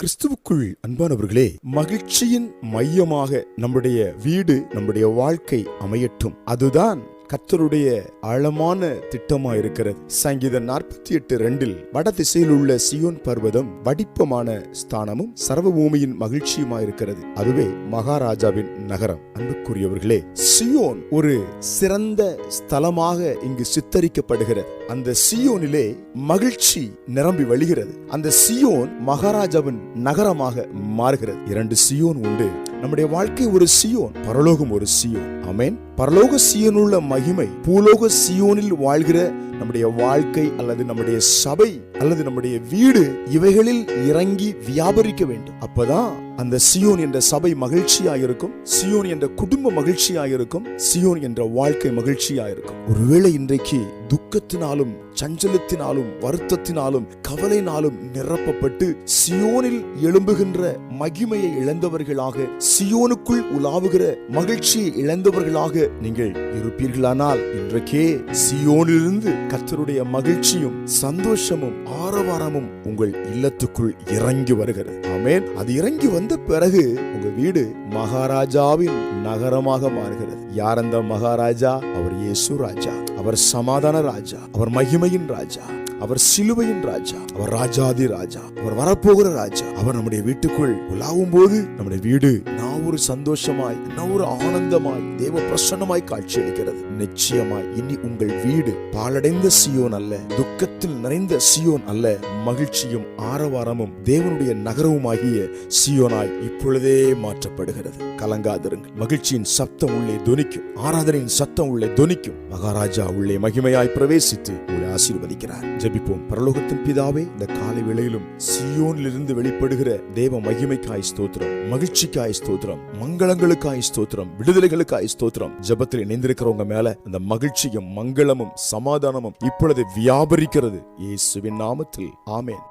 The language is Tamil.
கிறிஸ்துவுக்குள் அன்பானவர்களே மகிழ்ச்சியின் மையமாக நம்முடைய வீடு நம்முடைய வாழ்க்கை அமையட்டும். அதுதான் கத்தருடைய ஆழமான திட்டமா இருக்கிறது சங்கீதம் நாற்பத்தி எட்டு ரெண்டில் வட திசையில் உள்ள சியோன் பர்வதம் வடிப்பமான ஸ்தானமும் சர்வ பூமியின் மகிழ்ச்சியுமா இருக்கிறது அதுவே மகாராஜாவின் நகரம். அன்புக்குரியவர்களே சியோன் ஒரு சிறந்த ஸ்தலமாக இங்கு சித்தரிக்கப்படுகிறது. அந்த சியோனிலே மகிழ்ச்சி நிரம்பி வழிகிறது. அந்த சியோன் மகாராஜாவின் நகரமாக மாறுகிறது. இரண்டு சியோன் உண்டு. நம்முடைய வாழ்க்கை ஒரு சியோன் பரலோகம் ஒரு சியோன். அமேன் பரலோக சியோனுள்ள மகிமை பூலோக சியோனில் வாழ்கிற நம்முடைய வாழ்க்கை அல்லது நம்முடைய சபை அல்லது நம்முடைய வீடு இவைகளில் இறங்கி வியாபரிக்க வேண்டும். அப்பதான் அந்த சியோன் என்ற சபை மகிழ்ச்சியாயிருக்கும். சியோன் என்ற குடும்ப மகிழ்ச்சியாயிருக்கும். சியோன் என்ற வாழ்க்கை மகிழ்ச்சியாயிருக்கும். ஒருவேளை இன்றைக்கு துக்கத்தினாலும் சஞ்சலத்தினாலும் வருத்தத்தினாலும் கவலைனாலும் நிரப்பப்பட்டு சியோனில் எழும்புகின்ற மகிமையை இழந்தவர்களாக சியோனுக்குள் உலாவுகிற மகிழ்ச்சியை இழந்தவர்களாக நீங்கள் இருப்பீர்களானால் இன்றைக்கே சியோனிலிருந்து கர்த்தருடைய மகிழ்ச்சியும் சந்தோஷமும் ஆரவாரமும் உங்கள் இல்லத்துக்குள் இறங்கி வருகிறது. ஆமேன். அது இறங்கி வந்த பிறகு உங்க வீடு மகாராஜாவின் நகரமாக மாறுகிறது. யார் அந்த மகாராஜா? அவர் இயேசு ராஜா. அவர் சமாதான ராஜா. அவர் மகிமையின் ராஜா. அவர் சிலுவையின் ராஜா. அவர் ராஜாதி ராஜா. அவர் வரப்போகிற ராஜா. அவர் நம்முடைய வீட்டுக்குள் உலாவும் போது நம்முடைய வீடு நான் ஒரு சந்தோஷமாய் நான் ஒரு ஆனந்தமாய் தேவ பிரசன்னமாய் காட்சியளிக்கிறது. நிச்சயமாய் இனி உங்கள் வீடு பாலடைந்த சியோன் அல்ல துக்கத்தில் நிறைந்த சியோன் அல்ல மகிழ்ச்சியும் ஆரவாரமும் தேவனுடைய நகரவுமாகிய சியோனாய் இப்பொழுதே மாற்றப்படுகிறது. கலங்காதிருங்கள். மகிழ்ச்சியின் சப்தம் உள்ளே தொனிக்கும் ஆராதனையின் சத்தம் உள்ளே தொனிக்கும் மகாராஜா உள்ளே மகிமையாய் பிரவேசித்து உங்களை ஆசீர்வதிக்கிறார். ஜபிப்போம். பரலோகத்தின் பிதாவே இந்த காலை வேளையிலும் சியோனிலிருந்து வெளிப்படுகிற தேவ மகிமைக்காய் ஸ்தோத்திரம் மகிழ்ச்சிக்காய் ஸ்தோத்திரம் மங்களங்களுக்காய் ஸ்தோத்திரம் விடுதலைகளுக்காய் ஸ்தோத்திரம். ஜபத்தில் இணைந்திருக்கிறவங்க மேல அந்த மகிழ்ச்சியும் மங்களமும் சமாதானமும் இப்பொழுது வியாபரிக்கிறது. இயேசுவின் நாமத்தில். ஆமேன்.